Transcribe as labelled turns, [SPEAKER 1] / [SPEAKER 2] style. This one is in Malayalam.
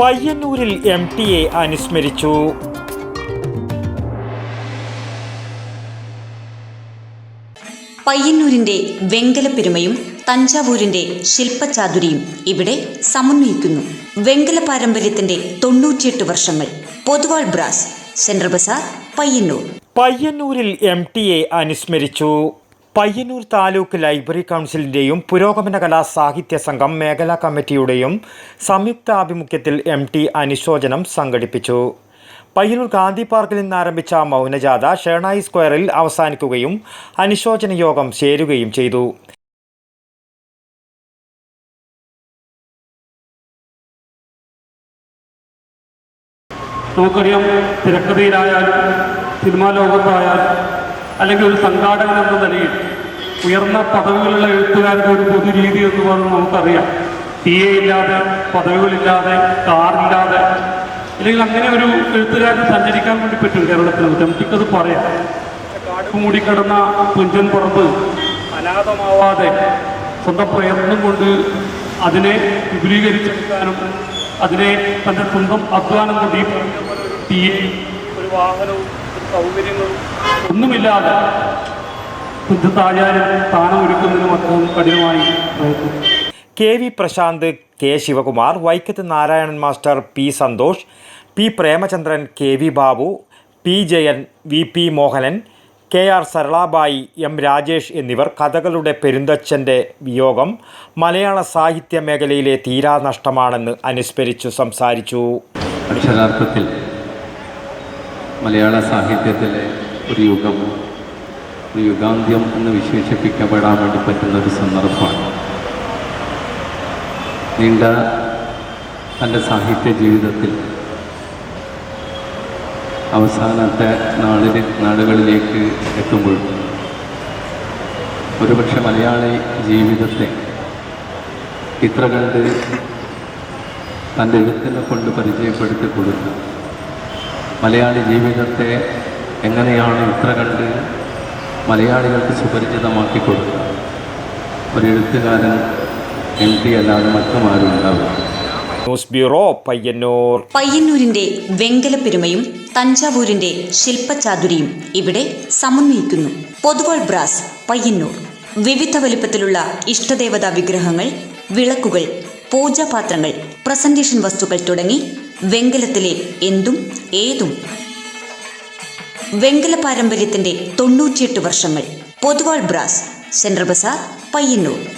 [SPEAKER 1] പയ്യന്നൂരിൽ എം ടി എ അനുസ്മരിച്ചു.
[SPEAKER 2] പയ്യന്നൂരിന്റെ വെങ്കലപ്പെരുമയും തഞ്ചാവൂരിന്റെ ശില്പചാതുരിയും ഇവിടെ സമന്വയിക്കുന്നു. വെങ്കല പാരമ്പര്യത്തിന്റെ തൊണ്ണൂറ്റിയെട്ട് വർഷങ്ങൾ. Poduval brass central bazaar Payyanur.
[SPEAKER 1] പയ്യന്നൂരിൽ എം ടി എ അനുസ്മരിച്ചു. പയ്യന്നൂർ താലൂക്ക് ലൈബ്രറി കൗൺസിലിന്റെയും പുരോഗമന കലാ സാഹിത്യ സംഘം മേഖലാ കമ്മിറ്റിയുടെയും സംയുക്ത ആഭിമുഖ്യത്തിൽ എം ടി അനുശോചനം സംഘടിപ്പിച്ചു. പയ്യന്നൂർ ഗാന്ധി പാർക്കിൽ നിന്ന് ആരംഭിച്ച മൗനജാഥ ഷേണായി സ്ക്വയറിൽ അവസാനിക്കുകയും അനുശോചന യോഗം ചേരുകയും ചെയ്തു.
[SPEAKER 3] നമുക്കറിയാം തിരക്കഥയിലായാലും സിനിമാ ലോകത്തായാലും അല്ലെങ്കിൽ ഒരു സംഘാടകൻ എന്ന നിലയിൽ ഉയർന്ന പദവികളുള്ള എഴുത്തുകാരുടെ ഒരു പൊതു രീതി എന്ന് പറഞ്ഞ് നമുക്കറിയാം. ടി എ ഇല്ലാതെ പദവികളില്ലാതെ കാറില്ലാതെ അല്ലെങ്കിൽ അങ്ങനെ ഒരു എഴുത്തുകാരന് സഞ്ചരിക്കാൻ വേണ്ടി പറ്റും കേരളത്തിൽ. നമുക്കത് പറയാം. കാട് മൂടിക്കിടന്ന തുഞ്ചൻ പറമ്പ് അനാഥമാവാതെ സ്വന്തം പ്രയത്നം കൊണ്ട് അതിനെ വിപുലീകരിച്ചെടുക്കാനും അതിനെ തന്റെ സ്വന്തം അധ്വാനം കൊണ്ട് ഈ പോലെ ഒരു വാഹനവും സൗകര്യങ്ങളും ഒന്നുമില്ലാതെ തുഞ്ചത്താചാര്യൻ സ്ഥാനം ഒരുക്കുന്നതിനും അദ്ദേഹം കഠിനമായി പ്രയത്നിച്ചു
[SPEAKER 1] K V Prashanth K Sivakumar വൈക്കത്ത് Narayanan master P Santhosh P Premachandran K V Babu P Jayan V P Mohanan K R Saralabai M Rajesh എന്നിവർ കഥകളുടെ പെരുന്തച്ഛന്റെ വിയോഗം മലയാള സാഹിത്യ മേഖലയിലെ തീരാനഷ്ടമാണെന്ന് അനുസ്മരിച്ചു സംസാരിച്ചു.
[SPEAKER 4] അക്ഷരാർത്ഥത്തിൽ മലയാള സാഹിത്യത്തിലെ ഒരു യുഗം. ഒരു യുഗാന്ത്യം എന്ന് വിശേഷിപ്പിക്കപ്പെടാൻ വേണ്ടി പറ്റുന്ന ഒരു സന്ദർഭമാണ്. നീണ്ട തന്റെ സാഹിത്യ ജീവിതത്തിൽ അവസാനത്തെ നാളിൽ നാടുകളിലേക്ക് എത്തുമ്പോൾ ഒരുപക്ഷെ മലയാളി ജീവിതത്തെ ഇത്ര കണ്ട് തന്റെ എഴുത്തിനെ കൊണ്ട് പരിചയപ്പെടുത്തി കൊടുക്കുക മലയാളി ജീവിതത്തെ എങ്ങനെയാണ് ഇത്ര കണ്ട് മലയാളികൾക്ക് സുപരിചിതമാക്കി കൊടുക്കുക? ഒരു എഴുത്തുകാരൻ എം ടി അല്ലാതെ മറ്റുമാരും ഉണ്ടാവില്ല.
[SPEAKER 1] News bureau Payyanur.
[SPEAKER 2] പയ്യന്നൂരിന്റെ വെങ്കലപ്പെരുമയും തഞ്ചാവൂരിന്റെ ശില്പചാതുരിയും ഇവിടെ സമന്വയിക്കുന്നു. പൊതുവാൾ ബ്രാസ് പയ്യന്നൂർ. വിവിധ വലിപ്പത്തിലുള്ള ഇഷ്ടദേവതാ വിഗ്രഹങ്ങൾ വിളക്കുകൾ പൂജാപാത്രങ്ങൾ പ്രസന്റേഷൻ വസ്തുക്കൾ തുടങ്ങി വെങ്കലത്തിലെ എന്തും ഏതും. വെങ്കല പാരമ്പര്യത്തിന്റെ തൊണ്ണൂറ്റിയെട്ട് വർഷങ്ങൾ. Poduval brass central bazaar Payyanur.